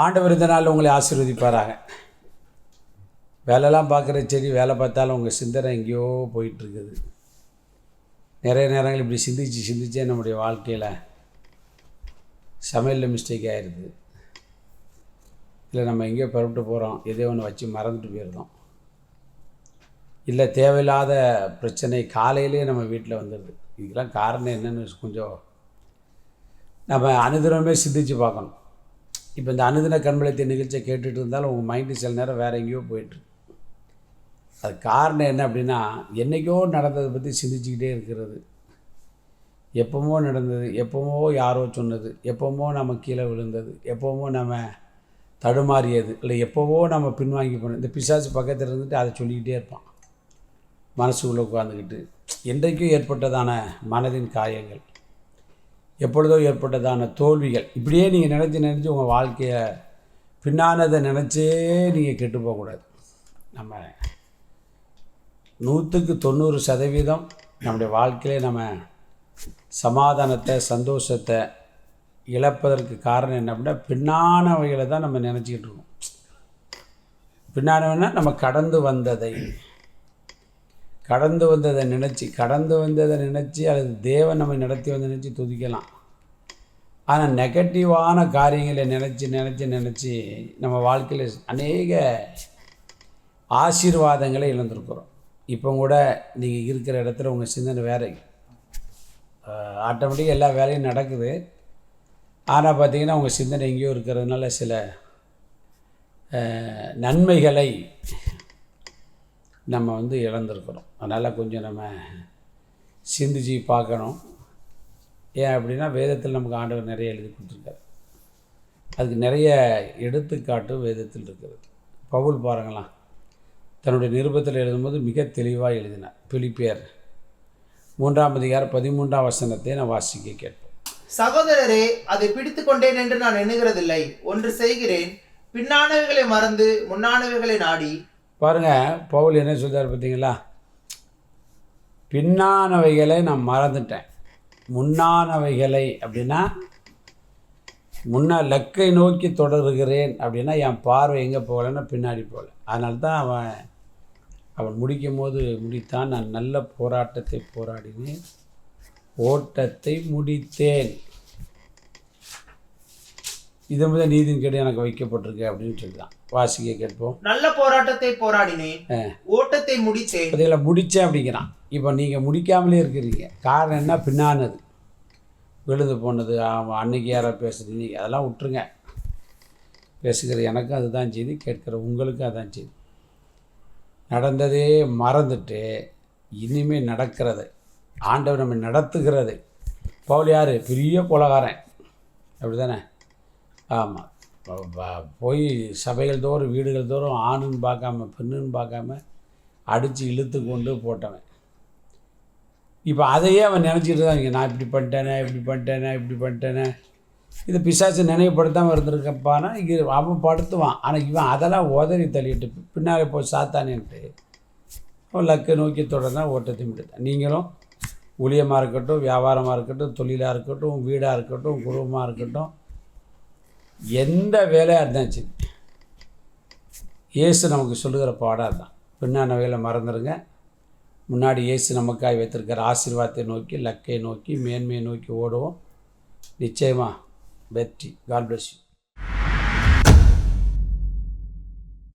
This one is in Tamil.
ஆண்டவர் இந்த நாள் உங்களை ஆசீர்வதிப்பாராங்க வேலைலாம் பார்க்குற சரி வேலை பார்த்தாலும் உங்கள் சிந்தனை எங்கேயோ போயிட்டுருக்குது. நிறைய நேரங்கள் இப்படி சிந்திச்சு சிந்திச்சே நம்முடைய வாழ்க்கையில் சமையலில் மிஸ்டேக் ஆயிடுது இல்லை நம்ம எங்கேயோ புறப்பட்டு போகிறோம் எதையோ ஒன்று வச்சு மறந்துட்டு போயிருந்தோம் இல்லை தேவையில்லாத பிரச்சனை காலையிலேயே நம்ம வீட்டில் வந்துடுது. இதுக்கெல்லாம் காரணம் என்னென்னு கொஞ்சம் நம்ம அனுதினமே சிந்தித்து பார்க்கணும். இப்போ இந்த அனுதின கண்மலத்தை நிகழ்ச்சியை கேட்டுட்டு இருந்தாலும் உங்கள் மைண்டு சில நேரம் வேறு எங்கேயோ போயிட்டுருக்கு அது காரணம் என்ன அப்படின்னா என்றைக்கோ நடந்ததை பற்றி சிந்திச்சுக்கிட்டே இருக்கிறது. எப்போமோ நடந்தது எப்போமோ யாரோ சொன்னது எப்போமோ நம்ம கீழே விழுந்தது எப்போமோ நம்ம தடுமாறியது இல்லை எப்போவோ நம்ம பின்வாங்கி போனோம் இந்த பிசாசு பக்கத்தில் இருந்துட்டு அதை சொல்லிக்கிட்டே இருப்பான். மனசுக்குள்ளே உட்காந்துக்கிட்டு என்றைக்கும் ஏற்பட்டதான மனதின் காயங்கள். எப்பொழுதோ ஏற்பட்டதான தோல்விகள். இப்படியே நீங்கள் நினச்சி நினச்சி உங்கள் வாழ்க்கையை பின்னானதை நினச்சே நீங்கள் கெட்டு போகக்கூடாது. நம்ம நூற்றுக்கு தொண்ணூறு சதவீதம் நம்முடைய வாழ்க்கையிலே நம்ம சமாதானத்தை சந்தோஷத்தை இழப்பதற்கு காரணம் என்ன அப்படின்னா பின்னானவைகளை தான் நம்ம நினச்சிக்கிட்டு இருக்கோம். பின்னானவைன்னா நம்ம கடந்து வந்ததை. கடந்து வந்ததை நினச்சி கடந்து வந்ததை நினச்சி அல்லது தேவன் நம்மை நடத்தி வந்து நினச்சி துதிக்கலாம். ஆனால் நெகட்டிவான காரியங்களை நினச்சி நினச்சி நினச்சி நம்ம வாழ்க்கையில் அநேக ஆசீர்வாதங்களை இழந்திருக்கிறோம். இப்போ கூட நீங்கள் இருக்கிற இடத்துல உங்கள் சிந்தனை வேற. ஆட்டோமேட்டிக்காக எல்லா வேலையும் நடக்குது. ஆனால் பார்த்தீங்கன்னா உங்கள் சிந்தனை எங்கேயோ இருக்கிறதுனால சில நன்மைகளை நம்ம வந்து இழந்திருக்கிறோம். அதனால் கொஞ்சம் நம்ம சிந்திச்சு பார்க்கணும். ஏன் அப்படின்னா வேதத்தில் நமக்கு ஆண்டவர் நிறைய எழுதி கொடுத்துருக்காரு. அதுக்கு நிறைய எடுத்துக்காட்டு வேதத்தில் இருக்கிறது பவுல் பாருங்களாம் தன்னுடைய நிருபத்தில் எழுதும்போது மிக தெளிவாக எழுதினார். பிலிப்பியர் மூன்றாம் அதிகாரம் பதிமூன்றாம் வசனத்தை நான் வாசிக்க கேட்போம். சகோதரரே அதை பிடித்து கொண்டேன் என்று நான் எண்ணுகிறதில்லை. ஒன்று செய்கிறேன். பின்னானவைகளை மறந்து முன்னானவைகளை நாடி பாருங்க பவுல் என்ன சொல்கிறார் பார்த்தீங்களா பின்னானவைகளை நான் மறந்துட்டேன். முன்னானவைகளை அப்படின்னா முன்னா லக்கை நோக்கி தொடர்கிறேன் அப்படின்னா என் பார்வை எங்கே போகலன்னா பின்னாடி போகல. அதனால தான் அவன் அவன் முடிக்கும் போது முடித்தான். நான் நல்ல போராட்டத்தை போராடினேன். ஓட்டத்தை முடித்தேன். இது முதல் நீதியின் கேடு எனக்கு வைக்கப்பட்டிருக்கு அப்படின்னு சொல்லிதான் வாசிக்க கேட்போம். நல்ல போராட்டத்தை போராடினேன். ஓட்டத்தை முடித்தேன். பார்த்தீங்களா முடித்தேன் அப்படிங்கிறான். இப்போ நீங்கள் முடிக்காமலே இருக்கிறீங்க. காரணம் என்ன? பின்னானது. விழுந்து போனது. அன்னைக்கு யாரோ இன்னைக்கு அதெல்லாம் விட்டுருங்க. பேசுகிற எனக்கும் அதுதான் செய்தி கேட்குற உங்களுக்கும் அதான் செய்தி. நடந்ததே மறந்துட்டு இனிமேல் நடக்கிறது. ஆண்டவர் நம்ம நடத்துகிறது. பவுல் யார்? பெரிய கொலகாரன். அப்படி தானே ஆமாம் போய் சபைகள் தோறும் வீடுகள் தோறும் ஆணுன்னு பார்க்காம பெண்ணுன்னு பார்க்காம அடித்து இழுத்து கொண்டு போட்டவன். இப்போ அதையே அவன் நினச்சிட்டு தான் நான் இப்படி பண்ணிட்டேனே இப்படி பண்ணிட்டேனே இப்படி பண்ணிட்டேனே. இது பிசாசு நினைவுபடுத்தாமல் இருந்திருக்கப்பானா இங்கே அவன் படுத்துவான். ஆனால் இவன் அதெல்லாம் உதறி தள்ளிட்டு பின்னாடி போய் சாத்தானேன்ட்டு அவன் லக்கை நோக்கி தொடர்ந்தா ஓட்டத்தை முடித்தான் நீங்களும் ஊழியமாக இருக்கட்டும் வியாபாரமாக இருக்கட்டும் தொழிலாக இருக்கட்டும் வீடாக இருக்கட்டும் குடும்பமாக இருக்கட்டும் எந்த வேலையாக இருந்தாலும் சரி. இயேசு நமக்கு சொல்லுகிற பாடம் தான் பின்னான வேலை மறந்துடுங்க முன்னாடி இயேசு நமக்காய் வைத்திருக்கிற ஆசீர்வாதத்தை நோக்கி லக்கை நோக்கி மேன்மையை நோக்கி ஓடுவோம். நிச்சயமாக வெற்றி. God bless you